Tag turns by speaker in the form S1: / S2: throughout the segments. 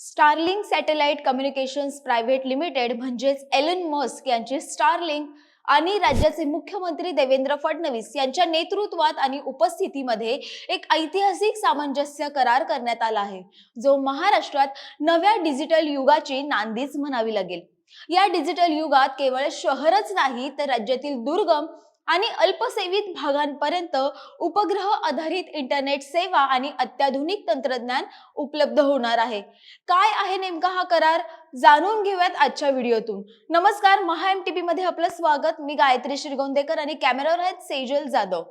S1: Starlink satellite communications private limited म्हणजेच Elon Musk यांची Starlink आणि राज्याचे मुख्यमंत्री देवेंद्र फडणवीस यांच्या नेतृत्वात आणि उपस्थितीमध्ये एक ऐतिहासिक सामंजस्य करार करण्यात आला आहे जो महाराष्ट्रात नव्या डिजिटल युगाची नांदीच म्हणावी लागेल. या डिजिटल युगात केवळ शहरच नाही तर राज्यातील दुर्गम आणि अल्पसेवित भागांपर्यंत उपग्रह आधारित इंटरनेट सेवा आणि अत्याधुनिक तंत्रज्ञान उपलब्ध होणार आहे. काय आहे नेमका हा करार? जाणून घेऊयात आजच्या व्हिडिओतून. नमस्कार महा एम टी पी मध्ये आपलं स्वागत. मी गायत्री श्रीगोंदेकर आणि कॅमेरावर आहेत सेजल जाधव.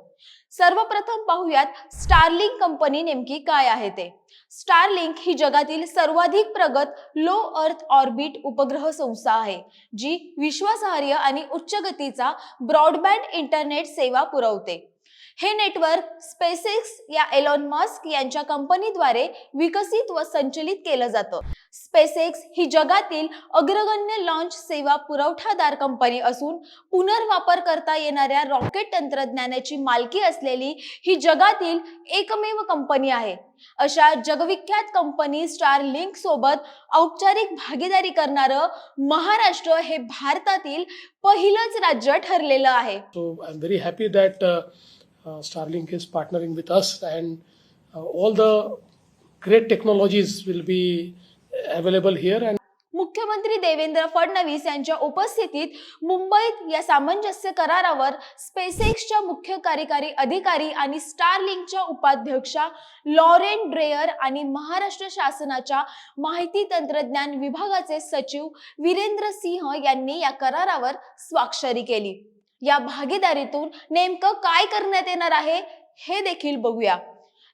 S1: सर्वप्रथम पाहूयात स्टारलिंक कंपनी नेमकी काय आहे ते. स्टारलिंक ही जगातील सर्वाधिक प्रगत लो अर्थ ऑर्बिट उपग्रह संस्था आहे जी विश्वासार्ह आणि उच्च गतीचा ब्रॉडबँड इंटरनेट सेवा पुरवते. हे नेटवर्क स्पेसेक्स या एलॉन मस्क यांच्या कंपनीद्वारे विकसित व संचलित केलं जातं. स्पेसेक्स ही जगातील अग्रगण्य लॉन्च सेवा पुरवठादार कंपनी असून पुनर्वापर करता येणाऱ्या रॉकेट तंत्रज्ञानाची मालकी असलेली ही जगातील एकमेव कंपनी आहे. अशा जगविख्यात कंपनी स्टार लिंक सोबत औपचारिक भागीदारी करणारं महाराष्ट्र हे भारतातील पहिलंच राज्य ठरलेलं आहे.
S2: Uh, Starlink is partnering with us, and uh, all the great technologies will be available here. And
S1: मुख्यमंत्री देवेंद्र फडणवीस यांच्या उपस्थितीत मुंबईत या सामंजस्य करारावर स्पेसएक्सच्या मुख्य कार्यकारी अधिकारी आणि स्टारलिंकच्या उपाध्यक्षा लॉरेन ड्रेयर आणि महाराष्ट्र शासनाच्या माहिती तंत्रज्ञान विभागाचे सचिव वीरेंद्र सिंह यांनी या करारावर स्वाक्षरी केली या भागीदारीतून नेमकं काय करण्यात येणार आहे हे देखील बघूया.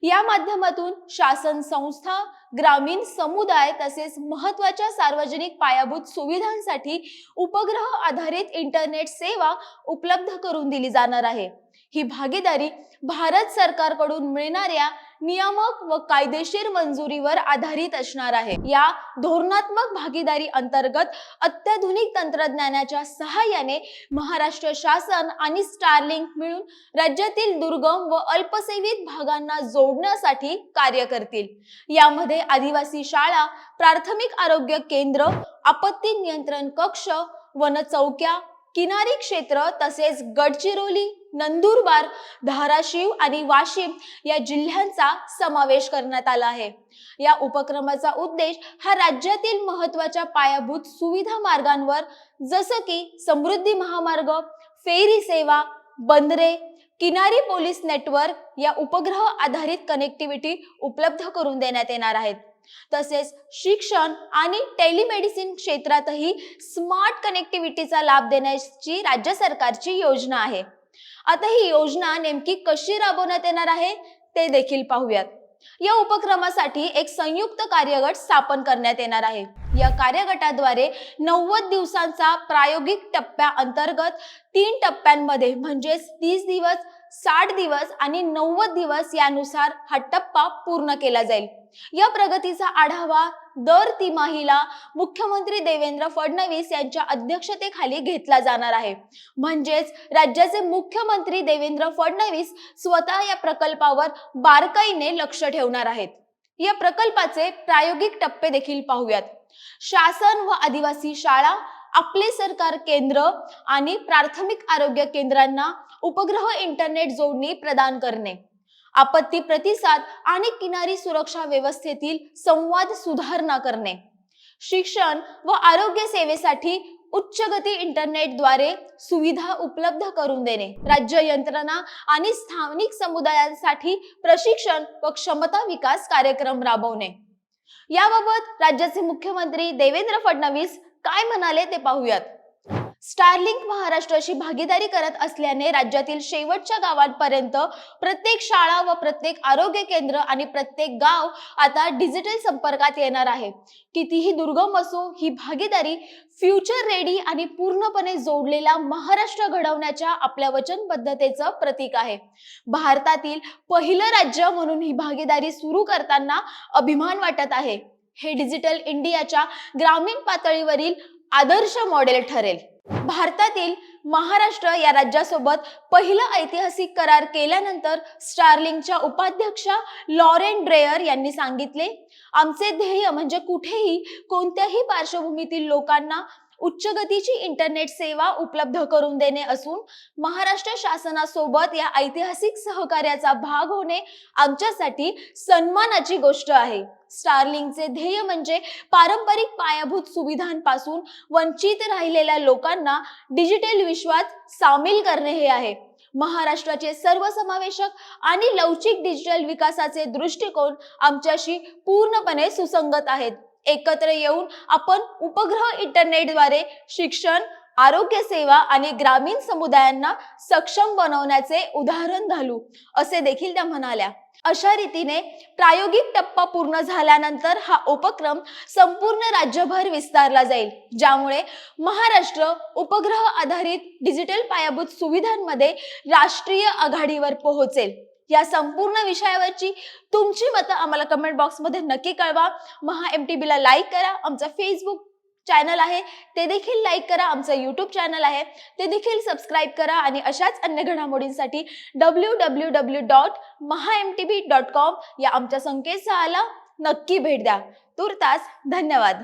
S1: या माध्यमातून शासन संस्था ग्रामीण समुदाय तसेच महत्त्वाच्या सार्वजनिक पायाभूत सुविधांसाठी उपग्रह आधारित इंटरनेट सेवा उपलब्ध करून दिली जाणार आहे. ही भागीदारी भारत सरकारकडून मिळणाऱ्या नियामक व कायदेशीर मंजुरीवर आधारित असणार आहे. या धोरणात्मक भागीदारी अंतर्गत अत्याधुनिक तंत्रज्ञानाच्या सहाय्याने महाराष्ट्र शासन आणि स्टारलिंक मिळून राज्यातील दुर्गम व अल्पसेवित भागांना जोडण्यासाठी कार्य करतील. यामध्ये आदिवासी शाळा प्राथमिक आरोग्य केंद्र आपत्ती नियंत्रण कक्ष वन चौक्या किनारी क्षेत्र तसेच गडचिरोली नंदुरबार धाराशिव आणि वाशिम या जिल्ह्यांचा समावेश करण्यात आला आहे. या उपक्रमाचा उद्देश हा राज्यातील महत्त्वाच्या पायाभूत सुविधा मार्गांवर जसं की समृद्धी महामार्ग फेरी सेवा बंदरे किनारी पोलीस नेटवर्क या उपग्रह आधारित कनेक्टिव्हिटी उपलब्ध करून देण्यात येणार आहेत. तसेच शिक्षण आणि टेलिमेडिसिन क्षेत्रातही स्मार्ट कनेक्टिव्हिटीचा लाभ देण्याची राज्य सरकारची योजना आहे. आता ही योजना नेमकी कशी राबवण्यात येणार आहे ते देखील पाहूयात. या उपक्रमासाठी एक संयुक्त कार्यगट स्थापन करण्यात येणार आहे. या कार्यगटाद्वारे नव्वद दिवसांचा प्रायोगिक टप्प्या अंतर्गत तीन टप्प्यांमध्ये म्हणजेच तीस दिवस साठ दिवस आणि नव्वद दिवस यानुसार हा टप्पा पूर्ण केला जाईल. या प्रगतीचा आढावा दर तिमाहीला मुख्यमंत्री देवेंद्र फडणवीस यांच्या अध्यक्षतेखाली घेतला जाणार आहे. म्हणजेच राज्याचे मुख्यमंत्री देवेंद्र फडणवीस स्वतः या प्रकल्पावर बारकाईने लक्ष ठेवणार आहेत. या प्रकल्पाचे प्रायोगिक टप्पे देखील पाहूयात. शासन व आदिवासी शाळा आपले सरकार केंद्र आणि प्राथमिक आरोग्य केंद्रांना उपग्रह इंटरनेट जोडणी प्रदान करणे. आपत्ती प्रतिसाद आणि किनारी सुरक्षा व्यवस्थेतील संवाद सुधारणा करणे. शिक्षण व आरोग्य सेवेसाठी उच्च गती इंटरनेटद्वारे सुविधा उपलब्ध करून देणे. राज्य यंत्रणा आणि स्थानिक समुदायांसाठी प्रशिक्षण व क्षमता विकास कार्यक्रम राबवणे. याबाबत राज्याचे मुख्यमंत्री देवेंद्र फडणवीस काय म्हणाले ते पाहूयात. स्टारलिंक महाराष्ट्राशी भागीदारी करत असल्याने राज्यातील शेवटच्या गावांपर्यंत प्रत्येक शाळा व प्रत्येक आरोग्य केंद्र आणि प्रत्येक गाव आता डिजिटल संपर्कात येणार आहे. कितीही दुर्गम असो ही भागीदारी फ्युचर रेडी आणि पूर्णपणे जोडलेला महाराष्ट्र घडवण्याच्या आपल्या वचनबद्धतेचं प्रतीक आहे. भारतातील पहिलं राज्य म्हणून ही भागीदारी सुरू करताना अभिमान वाटत आहे. हे डिजिटल इंडियाच्या ग्रामीण पातळीवरील आदर्श मॉडेल ठरेल. भारतातील महाराष्ट्र या राज्यासोबत पहिला ऐतिहासिक करार केल्यानंतर स्टार्लिंगच्या उपाध्यक्षा लॉरेन ड्रेयर यांनी सांगितले आमचे ध्येय म्हणजे कुठेही कोणत्याही पार्श्वभूमीतील लोकांना उच्च गतीची इंटरनेट सेवा उपलब्ध करून देणे असून महाराष्ट्र शासनासोबत या ऐतिहासिक सहकार्याचा भाग होणे आमच्यासाठी सन्मानाची गोष्ट आहे. स्टारलिंगचे ध्येय म्हणजे पारंपरिक पायाभूत सुविधांपासून वंचित राहिलेल्या लोकांना डिजिटल विश्वात सामील करणे हे आहे. महाराष्ट्राचे सर्वसमावेशक आणि लवचिक डिजिटल विकासाचे दृष्टिकोन आमच्याशी पूर्णपणे सुसंगत आहेत. एकत्र येऊन आपण उपग्रह इंटरनेटद्वारे शिक्षण आरोग्य सेवा आणि ग्रामीण समुदायांना सक्षम बनवण्याचे उदाहरण घालू असे देखील त्या म्हणाल्या. अशा रीतीने प्रायोगिक टप्पा पूर्ण झाल्यानंतर हा उपक्रम संपूर्ण राज्यभर विस्तारला जाईल ज्यामुळे महाराष्ट्र उपग्रह आधारित डिजिटल पायाभूत सुविधांमध्ये राष्ट्रीय आघाडीवर पोहोचेल. या संपूर्ण विषयावरची तुमची मतं आम्हाला कमेंट बॉक्समध्ये नक्की कळवा. महा एम टी बीला लाईक करा. आमचा फेसबुक चॅनल आहे. ते देखील लाईक करा. आमचं यूट्यूब चॅनल आहे. ते देखील सबस्क्राईब करा आणि अशाच अन्य घडामोडींसाठी W W W dot Maha M T B dot com या आमच्या संकेतस्थळाला नक्की भेट द्या. तुर्तास धन्यवाद.